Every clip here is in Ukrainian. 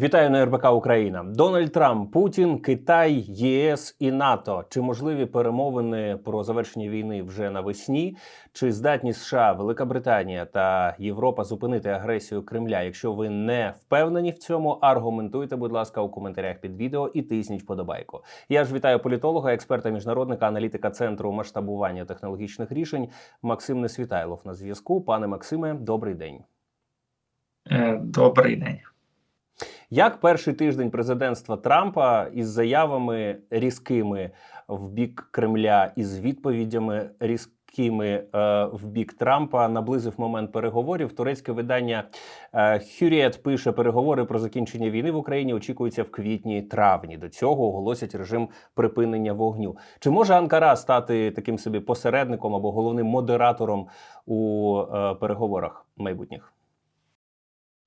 Вітаю на РБК Україна. Дональд Трамп, Путін, Китай, ЄС і НАТО. Чи можливі перемовини про завершення війни вже навесні? Чи здатні США, Велика Британія та Європа зупинити агресію Кремля? Якщо ви не впевнені в цьому, аргументуйте, будь ласка, у коментарях під відео і тисніть вподобайку. Я ж вітаю політолога, експерта, міжнародника, аналітика центру масштабування технологічних рішень Максим Несвітайлов на зв'язку. Пане Максиме, добрий день. Е, Добрий день. Як перший тиждень президентства Трампа із заявами різкими в бік Кремля і з відповідями різкими е, в бік Трампа наблизив момент переговорів? Турецьке видання е, Хюріет пише: переговори про закінчення війни в Україні очікуються в квітні-травні. До цього оголосять режим припинення вогню. Чи може Анкара стати таким собі посередником або головним модератором у е, переговорах майбутніх?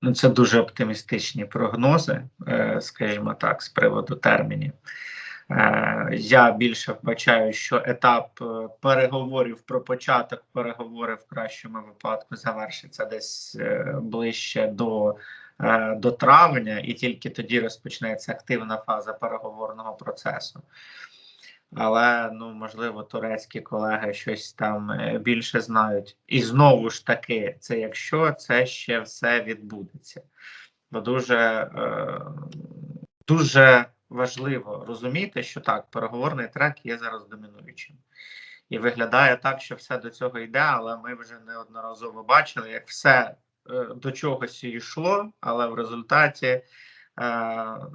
Ну, це дуже оптимістичні прогнози, е, скажімо так, з приводу термінів. Е, Я більше вбачаю, що етап е, переговорів про початок переговорів в кращому випадку завершиться десь ближче до, до травня, і тільки тоді розпочнеться активна фаза переговорного процесу. Але ну можливо турецькі колеги щось там е, більше знають. І знову ж таки, це якщо це ще все відбудеться. Бо дуже, е, дуже важливо розуміти, що так, переговорний трек є зараз домінуючим. І виглядає так, що все до цього йде, але ми вже неодноразово бачили, як все е, до чогось йшло, але в результаті е,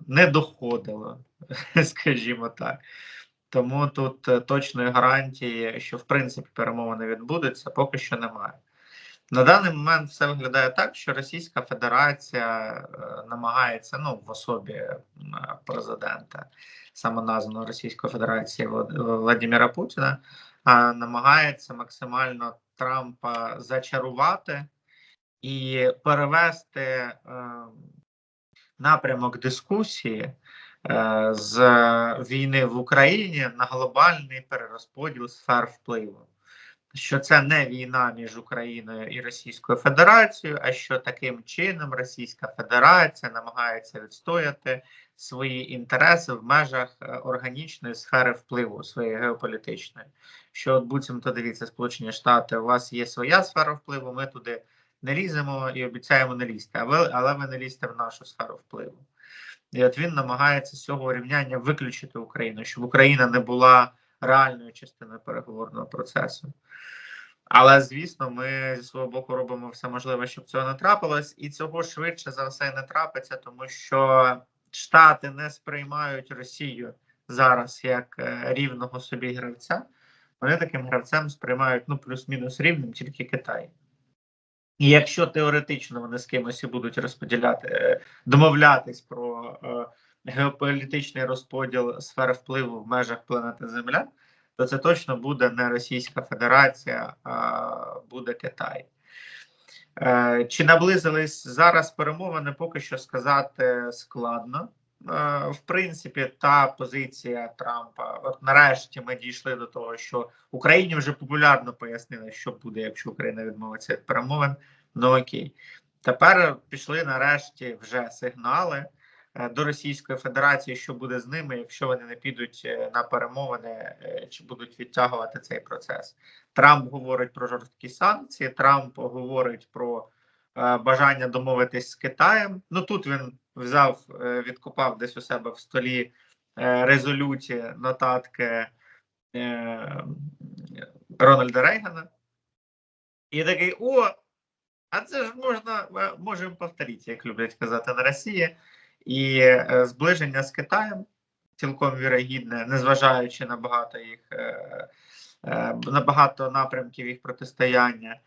не доходило, скажімо так. Тому тут е, точної гарантії, що в принципі перемовини відбудуться, поки що немає. На даний момент все виглядає так, що Російська Федерація е, намагається ну в особі е, президента самоназваного Російської Федерації Владимира Путіна, намагається максимально Трампа зачарувати і перевести напрямок дискусії з війни в Україні на глобальний перерозподіл сфер впливу. Що це не війна між Україною і Російською Федерацією, а що таким чином Російська Федерація намагається відстояти свої інтереси в межах е, органічної сфери впливу своєї геополітичної. Що от буцімто дивіться, Сполучені Штати, у вас є своя сфера впливу, ми туди не ліземо і обіцяємо не лізти, але ви не лізьте в нашу сферу впливу. І от він намагається з цього рівняння виключити Україну, щоб Україна не була реальною частиною переговорного процесу. Але звісно, ми зі свого боку робимо все можливе, щоб цього не трапилось, і цього швидше за все не трапиться, тому що Штати не сприймають Росію зараз як е, рівного собі гравця. Вони таким гравцем сприймають ну плюс-мінус рівним тільки Китай. І якщо теоретично вони з кимось будуть розподіляти, е, домовлятись про е, геополітичний розподіл сфер впливу в межах планети Земля, то це точно буде не Російська Федерація, а буде Китай. Е, Чи наблизились зараз перемовини, поки що сказати складно. Е, В принципі, та позиція Трампа, от нарешті ми дійшли до того, що Україні вже популярно пояснили, що буде, якщо Україна відмовиться від перемовин. Ну окей, тепер пішли нарешті вже сигнали е, до Російської Федерації, що буде з ними, якщо вони не підуть е, на перемовини чи будуть відтягувати цей процес. Трамп говорить про жорсткі санкції. Трамп говорить про бажання домовитись з Китаєм. Ну тут він взяв, е, відкопав десь у себе в столі е, резолюції, нотатки е, Рональда Рейгана. І такий: о, а це ж можна е, можемо повторити, як люблять казати на Росії. І е, зближення з Китаєм цілком вірогідне, незважаючи на багато їх е, е, на багато напрямків їх протистояння.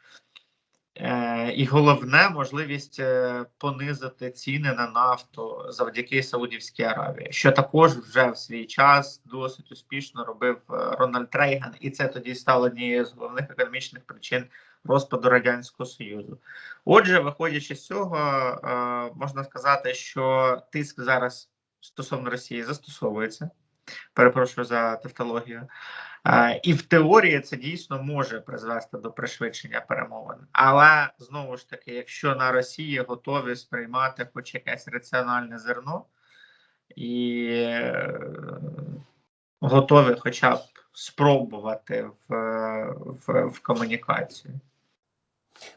Е, і головне можливість е, понизити ціни на нафту завдяки Саудівській Аравії, що також вже в свій час досить успішно робив е, Рональд Рейган, і це тоді стало однією з головних економічних причин розпаду радянського союзу. Отже, виходячи з цього, можна сказати, що тиск зараз стосовно Росії застосовується. Перепрошую за тавтологію. Е, І в теорії це дійсно може призвести до пришвидшення перемовин. Але знову ж таки, якщо на Росії готові сприймати хоч якесь раціональне зерно і е, готові хоча б спробувати в, в, в комунікацію.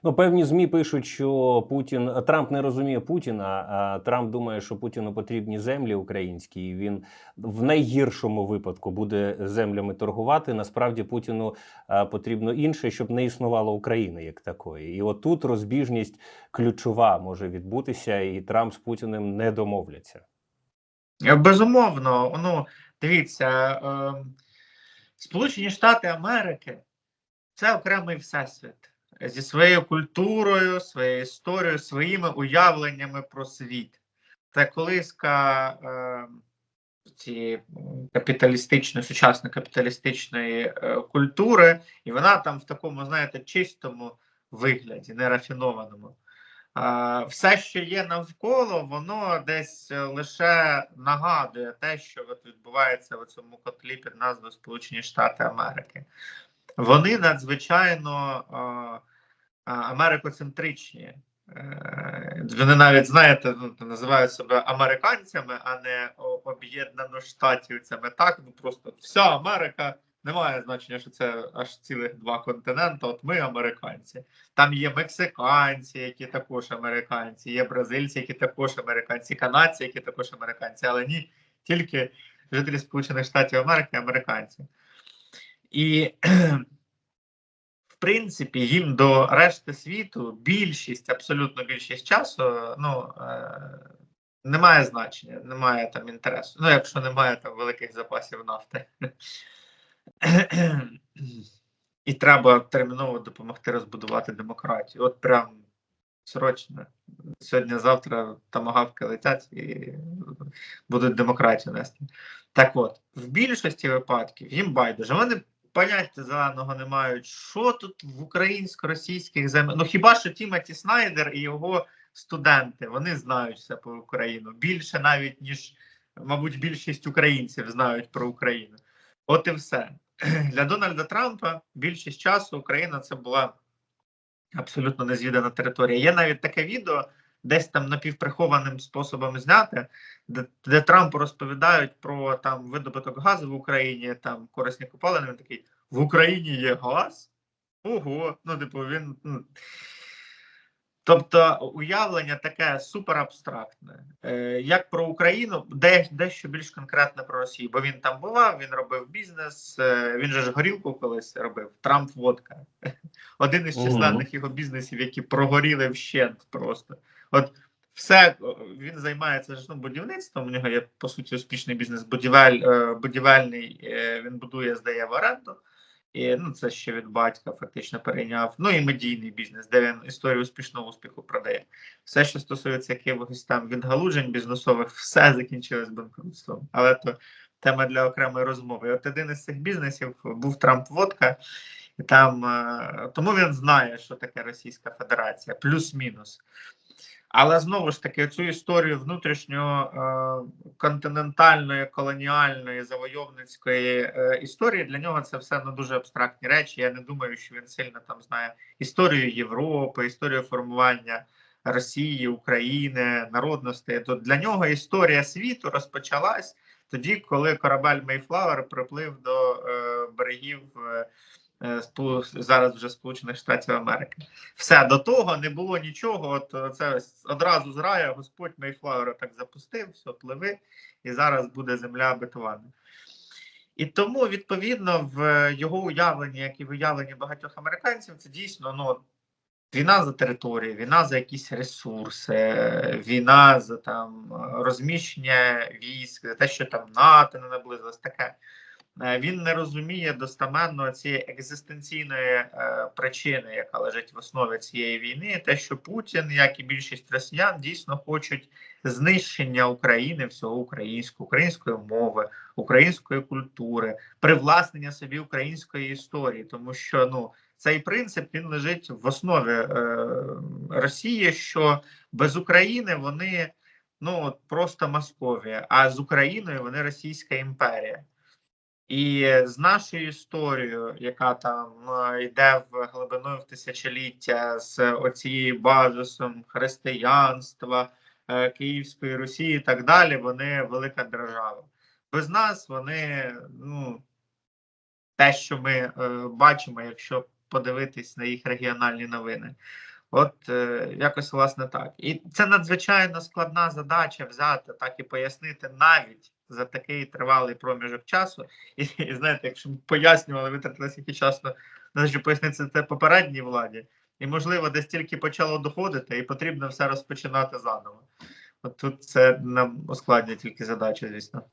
Ну, певні змі пишуть, що Путін Трамп не розуміє Путіна. А Трамп думає, що Путіну потрібні землі українські. і Він в найгіршому випадку буде землями торгувати. Насправді Путіну потрібно інше, щоб не існувало України як такої. І отут розбіжність ключова може відбутися, і Трамп з Путіним не домовляться. Е, Безумовно, ну дивіться, е, Сполучені Штати Америки це окремий всесвіт зі своєю культурою, своєю історією, своїми уявленнями про світ. Це колиска е, цієї капіталістичної, сучасної капіталістичної е, культури, і вона там в такому, знаєте, чистому вигляді, нерафінованому. Все, що є навколо, воно десь е, лише нагадує те, що от відбувається в цьому котлі під назвою Сполучені Штати Америки. Вони надзвичайно америкоцентричні. Е, Вони навіть, знаєте, ну, називають себе американцями, а не об'єднано штатівцями. Так, ну просто вся Америка немає значення, що це аж цілих два континенти. От ми американці. Там є мексиканці, які також американці, є бразильці, які також американці, канадці, які також американці, але ні, тільки жителі Сполучених Штатів Америки американці. І в принципі, їм до решти світу більшість, абсолютно більшість часу, ну е, немає значення, немає там інтересу. Ну, якщо немає там великих запасів нафти. І треба терміново допомогти розбудувати демократію. От прям срочно. Сьогодні-завтра тамагавки летять і будуть демократію нести. Так от, в більшості випадків їм байдуже. Вони поняття зеленого не мають. Що тут в українсько-російських землях? Ну хіба що Тімоті Снайдер і його студенти вони знають все про Україну більше навіть ніж, мабуть, більшість українців знають про Україну. От і все для Дональда Трампа. Більшість часу Україна це була абсолютно незвідана територія. Є навіть таке відео. Десь там напівприхованим способом зняти, де, де Трампу розповідають про там видобуток газу в Україні, там корисні копалини. Він такий: в Україні є газ? Ого, ну типу він. Тобто уявлення таке суперабстрактне, е, як про Україну, де дещо більш конкретне про Росію, бо він там бував, він робив бізнес, е, він же ж горілку колись робив. Трамп водка. Один із численних його бізнесів, які прогоріли вщент просто. От все він займається ж ну, будівництвом. У нього є по суті успішний бізнес. Будівель, е, будівельний він будує, здає в оренду. І ну, це ще від батька фактично перейняв. Ну і медійний бізнес, де він історію успішного успіху продає. Все, що стосується якихось там відгалуджень бізнесових, все закінчилось банкрутством. Але то тема для окремої розмови. От один із цих бізнесів був Трамп Водка, і там е, тому він знає, що таке Російська Федерація, плюс-мінус. Але знову ж таки, цю історію внутрішньо е, колоніальної, завойовницької е, історії для нього це все ну, дуже абстрактні речі. Я не думаю, що він сильно там знає історію Європи, історію формування Росії, України, народності. То для нього історія світу розпочалась тоді, коли корабель Мейфлауер приплив до е, берегів. Е, е, зараз вже Сполучених Штатів Америки. Все до того не було нічого. От е, це одразу з рая Господь Мейфлауера так запустив, все пливи, і зараз буде земля бетована. І тому, відповідно, в його уявленні, як і в уявленні багатьох американців, це дійсно ну, війна за територію, війна за якісь ресурси, е, війна за там розміщення військ, за те, що там НАТО не наблизилось, таке. Е, Він не розуміє достаменно цієї екзистенційної е, причини, яка лежить в основі цієї війни, те, що Путін, як і більшість росіян, дійсно хочуть знищення України, всього українського, української мови, української культури, привласнення собі української історії, тому що ну цей принцип він лежить в основі е, Росії, що без України вони ну просто Московія, а з Україною вони Російська імперія. І з нашою історією, яка там е, йде в глибиною в тисячоліття з оцією базисом християнства, е, Київської Русі і так далі, вони велика держава. Без нас вони, ну, те, що ми е, бачимо, якщо подивитись на їх регіональні новини. От е, якось власне так. І це надзвичайно складна задача взяти так і пояснити навіть за такий тривалий проміжок часу. І, і знаєте, якщо б пояснювали, витратили скільки часу на пояснити це попередній владі, і можливо, десь тільки почало доходити, і потрібно все розпочинати заново. От тут це нам ускладнює тільки задачу, звісно.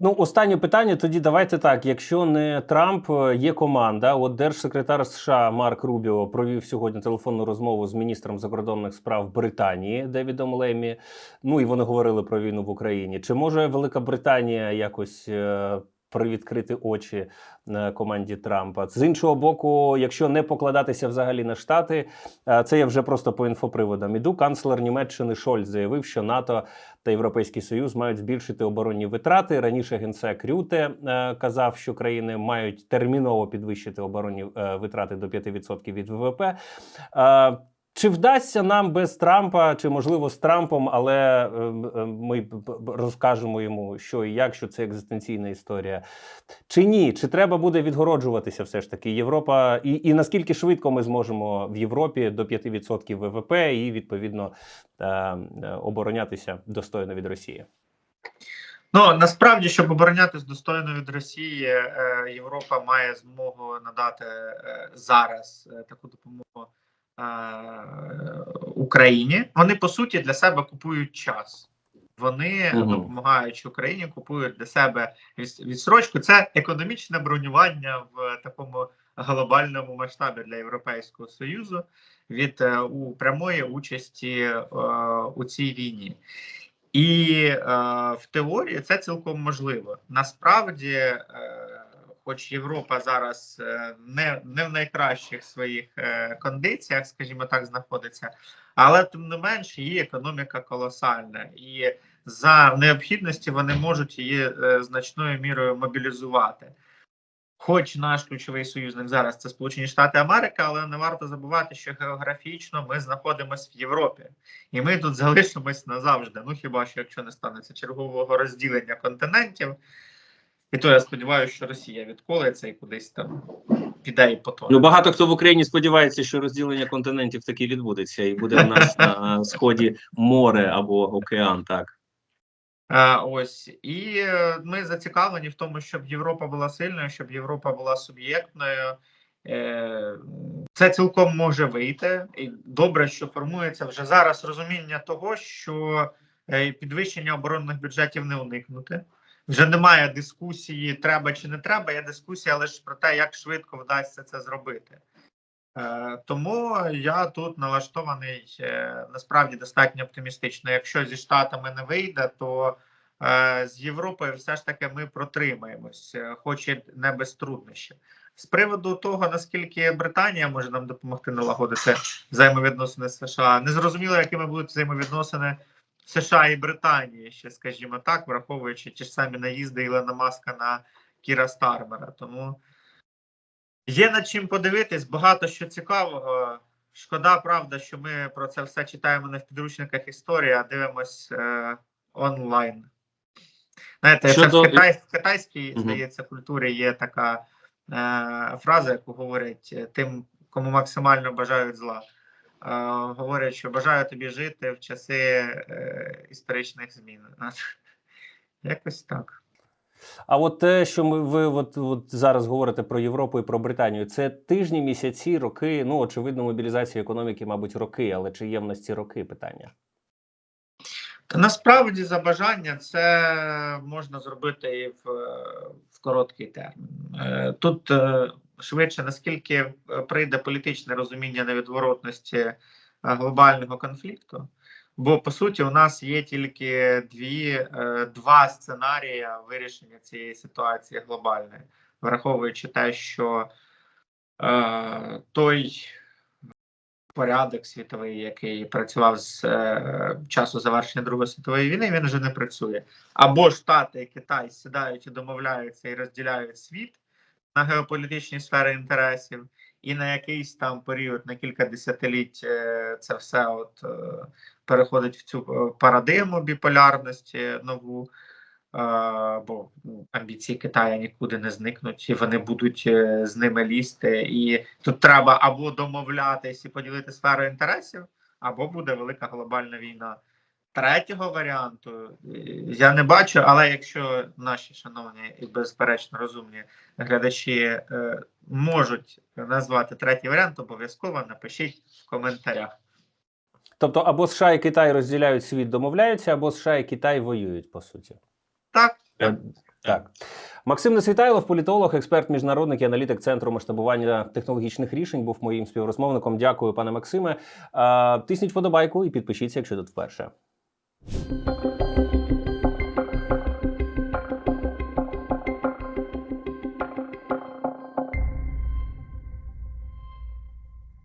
Ну, останнє питання. Тоді давайте так. Якщо не Трамп, е, є команда. От держсекретар США Марк Рубіо провів сьогодні телефонну розмову з міністром закордонних справ Британії Девідом Лемі. Ну і вони говорили про війну в Україні. Чи може Велика Британія якось е, привідкрити очі е, команді Трампа? З іншого боку, якщо не покладатися взагалі на штати, е, це я вже просто по інфоприводам. Іду. Канцлер Німеччини Шольц заявив, що НАТО та Європейський Союз мають збільшити оборонні витрати. Раніше генсек Рюте е, казав, що країни мають терміново підвищити оборонні витрати до 5% від ВВП. Чи вдасться нам без Трампа, чи можливо з Трампом, але е, е, ми розкажемо йому, що і як, що це екзистенційна історія. Чи ні? Чи треба буде відгороджуватися все ж таки Європа? І, і наскільки швидко ми зможемо в Європі до 5% ВВП і відповідно е, оборонятися достойно від Росії? Ну насправді, щоб оборонятись достойно від Росії, е, Європа має змогу надати е, зараз таку допомогу Україні. Вони по суті для себе купують час. Вони Мгм. допомагаючи Україні, купують для себе відсрочку. Це економічне бронювання в такому глобальному масштабі для Європейського союзу від е, у прямої участі е, у цій війні. І е, в теорії це цілком можливо. Насправді, е, хоч Європа зараз е, не, не в найкращих своїх е, кондиціях, скажімо так, знаходиться, але тим не менш її економіка колосальна, і за необхідності вони можуть її е, значною мірою мобілізувати. Хоч наш ключовий союзник зараз це Сполучені Штати Америки, але не варто забувати, що географічно ми знаходимося в Європі, і ми тут залишимось назавжди. Ну хіба що якщо не станеться чергового розділення континентів, і то я сподіваюся, що Росія відколиться і кудись там піде і потоне. Ну, багато хто в Україні сподівається, що розділення континентів таки відбудеться, і буде в нас на сході море або океан. Так Е, ось і е, ми зацікавлені в тому, щоб Європа була сильною, щоб Європа була суб'єктною. Е, Це цілком може вийти, і добре, що формується вже зараз розуміння того, що е, підвищення оборонних бюджетів не уникнути. Вже немає дискусії, треба чи не треба. Є дискусія лише про те, як швидко вдасться це зробити. Е, Тому я тут налаштований е, насправді достатньо оптимістично. Якщо зі штатами не вийде, то е, з Європою все ж таки ми протримаємось, хоч і не без труднощів. З приводу того, наскільки Британія може нам допомогти налагодити взаємовідносини з США, не зрозуміло, якими будуть взаємовідносини США і Британії, ще скажімо так, враховуючи ті ж самі наїзди Ілона Маска на Кіра Стармера. Тому Є над чим подивитись, багато що цікавого. Шкода, правда, що ми про це все читаємо не в підручниках історії, а дивимось е, онлайн. Знаєте, ще в, китай, в китайській, здається, культурі є така е, фраза, яку говорять е, тим, кому максимально бажають зла. Е, говорять, що бажаю тобі жити в часи е, історичних змін. Якось так. А от те, що ми ви от, от зараз говорите про Європу і про Британію, це тижні, місяці, роки. Ну очевидно, мобілізація економіки, мабуть, роки, але чи є в нас ці роки питання? Та насправді за бажання це можна зробити і в, в короткий термін. Е, Тут швидше наскільки е, прийде політичне розуміння невідворотності е, глобального конфлікту. Бо по суті у нас є тільки дві, е, два сценарії вирішення цієї ситуації глобальної, враховуючи те, що е, той порядок світовий, який працював з е, часу завершення Другої світової війни, він вже не працює. Або Штати і Китай сідають і домовляються і розділяють світ на геополітичні сфери інтересів, і на якийсь там період, на кілька десятиліть, е, це все от е, переходить в цю е, парадигму біполярності нову. Бо ну, амбіції Китаю нікуди не зникнуть, і вони будуть з ними лізти. І тут треба або домовлятись і поділити сферу інтересів, або буде велика глобальна війна. Третього варіанту я не бачу, але якщо наші шановні і безперечно розумні глядачі е, можуть назвати третій варіант, обов'язково напишіть в коментарях. Тобто, або США і Китай розділяють світ, домовляються, або США і Китай воюють, по суті. Так, Е, Так. Максим Несвітайлов, політолог, експерт, міжнародник і аналітик Центру масштабування технологічних рішень, був моїм співрозмовником. Дякую, пане Максиме. Е, Тисніть вподобайку і підпишіться, якщо тут вперше. Thank you.